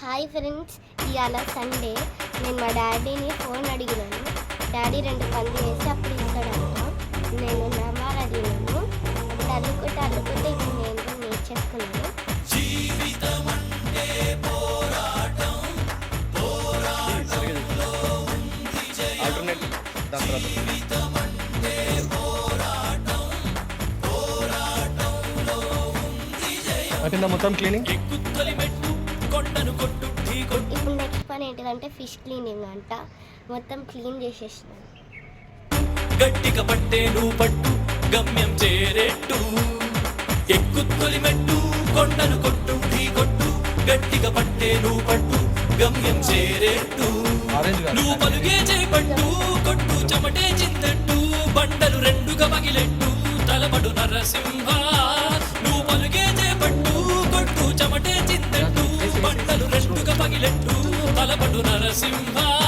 Hi friends ఇవాళ Sunday నేను మా డాడీని ఫోన్ అడిగినాను. డాడీ రెండు పనులు వేసి అప్పుడు ఇస్తాడంట. నేను నెంబర్ అడిగినాను అప్పుడు అల్లుకుంటే అల్లుకుంటే ఇప్పుడు నేను కూడా నేర్చేసుకున్నాను. అంటే మొత్తం క్లీనింగ్ ఇప్పుడు నెక్స్ట్ పని ఏంటిదంటే ఫిష్ క్లీనింగ్ అంట. మొత్తం క్లీన్ చేసేసినాను గట్టిగా పట్టేను పట్టు గమ్యం చేరేట్టు. ఎక్కు తొలిమెట్టు కొండను కొట్టు ఢీ కొట్టు. గట్టిగా పట్టేను పట్టు గమ్యం చేరేట్టు. నువ్వు పలుగే చేపట్టు కొట్టు చెమటే చింతట్టు. బండలు రెండుగా పగిలెట్టు తలపడు నరసింహ. నువ్వు పలుగే తలపడు నరసింహ.